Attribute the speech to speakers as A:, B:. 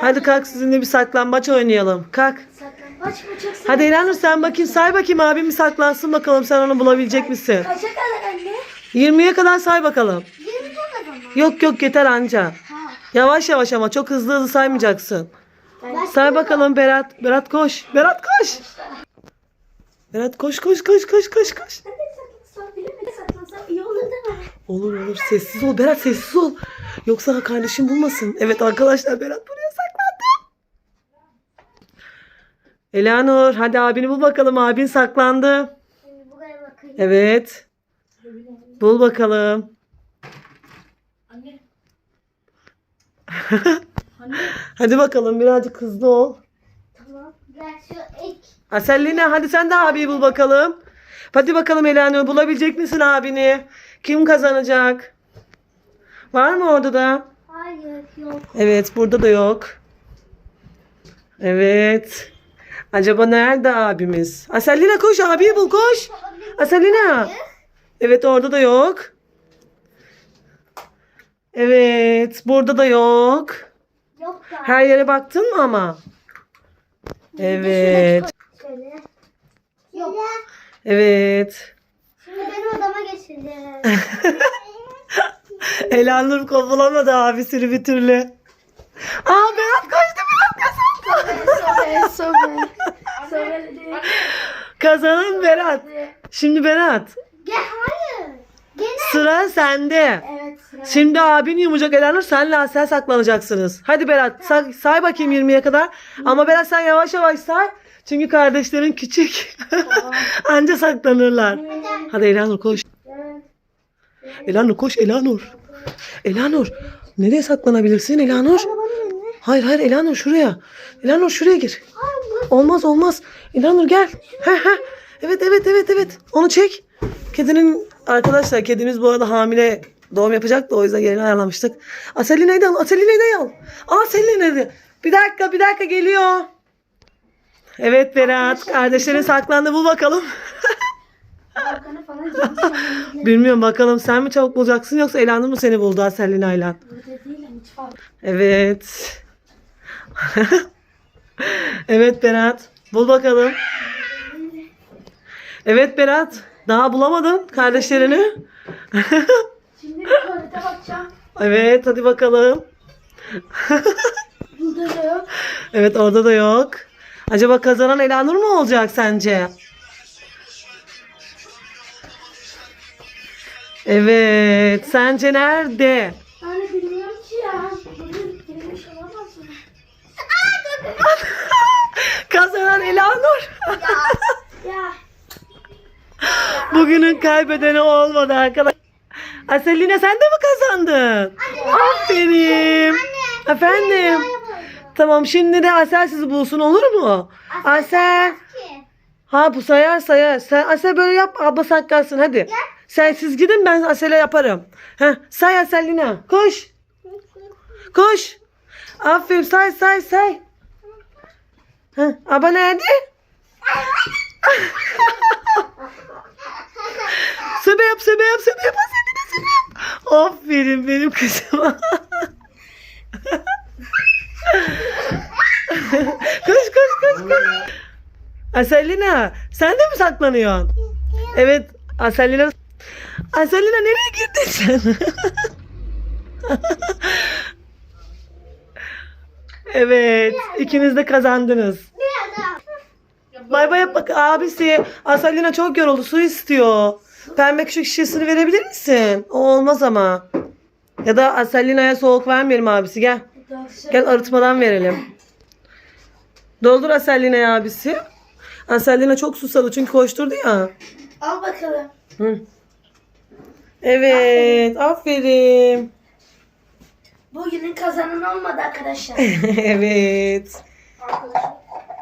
A: Hadi kalk sizinle bir saklambaç oynayalım. Kalk.
B: Saklambaç mı çok
A: Hadi Elanur sen bakayım say bakayım abim saklansın bakalım sen onu bulabilecek misin?
B: Kaça kadar anne?
A: 20'ye kadar say bakalım.
B: 20 kadar mı?
A: Yok yok yeter anca.
B: Ha.
A: Yavaş yavaş ama çok hızlı hızlı saymayacaksın.
B: Ben
A: Say bakalım Berat. Berat koş. Berat koş. Berat koş koş koş koş koş koş.
B: Olur
A: olur sessiz ol Berat sessiz ol. Yoksa kardeşim bulmasın. Evet arkadaşlar Berat buraya saklandı. Elanur hadi abini bul bakalım abin saklandı.
B: Şimdi buraya bakayım.
A: Evet bul bakalım.
B: Anne.
A: Hadi bakalım birazcık hızlı ol.
B: Tamam. Ben şu ilk.
A: Aselina hadi sen de abiyi bul bakalım. Hadi bakalım Elanur bulabilecek misin abini? Kim kazanacak? Var mı orada da?
B: Hayır yok.
A: Evet burada da yok. Evet. Acaba nerede abimiz? Aselina koş abiyi bul koş. Aselina. Evet orada da yok. Evet burada da yok.
B: Yok.
A: Her yere baktın mı ama? Evet.
B: Yok.
A: Evet.
B: Şimdi beni odama geçirdi.
A: Elanur kovulamadı abisini bir türlü. Aa Berat koştu Berat kazandı.
B: Sobe, sobe. Sobe.
A: Kazanan Berat. Şimdi Berat
B: Gel hayır. Gene.
A: sıra sende.
B: Evet. sıra.
A: Şimdi abin yumacak Elanur senle Asel saklanacaksınız. Hadi Berat say, say bakayım 20'ye kadar. Ama Berat sen yavaş yavaş say. Çünkü kardeşlerin küçük. Anca saklanırlar. Hadi Elanur koş. Elanur koş Elanur. Elanur. Nereye saklanabilirsin Elanur? Hayır hayır Elanur şuraya. Elanur şuraya gir. Olmaz olmaz. Elanur gel. Heh, heh. Evet evet evet evet. Onu çek. Kedinin arkadaşlar kedimiz bu arada hamile doğum yapacak da o yüzden yerini ayarlamıştık. Aselina'yı da al. Aselina'yı da al. Aa Selina'yı. Bir dakika bir dakika geliyor. Evet Berat. Kardeşlerin saklandı bul bakalım.
B: Gitmiş.
A: Bilmiyorum bakalım sen mi çabuk bulacaksın yoksa Elanur mu seni buldu
B: değil mutfak.
A: Evet. evet Berat. Bul bakalım. Evet Berat. Daha bulamadın kardeşlerini.
B: Şimdi bir tuvalete bakacağım.
A: evet hadi bakalım.
B: Burada da yok.
A: Evet orada da yok. Acaba kazanan Elanur mu olacak sence? Evet. Sence nerede?
B: Anne bilmiyorum ki ya. Burada girmiş olamaz mı?
A: Kazanan Elanur.
B: Ya.
A: Bugünün kaybedeni olmadı arkadaşlar. Aselina sen de mi kazandın? Aferin. Efendim. Tamam şimdi de Asel sizi bulsun olur mu? Asel. Ha bu sayar sayar. Sen Asel böyle yap abla saklansın hadi. Sen siz gidin ben Asel'e yaparım. Heh, say Aselina. Koş. Koş. Aferin say say say. Heh, aba nerede? Sebe yap sebe yap sebe yap Aselina sebe yap. Aferin benim kızıma. koş koş koş koş. Aselina sen de mi saklanıyorsun? Evet Aselina. Aselina nereye gittin sen? evet ikiniz de kazandınız. Bay bay yap bak abisi. Aselina çok yoruldu su istiyor. Pembe küçük şişesini verebilir misin? O olmaz ama. Ya da Aselina'ya soğuk vermeyelim abisi gel. Gel arıtmadan verelim. Doldur Aselina'ya abisi. Aselina çok susadı çünkü koşturdu ya.
B: Al bakalım.
A: Hı. Evet aferin.
B: Bugünün kazananı olmadı arkadaşlar.
A: evet.
B: Arkadaşım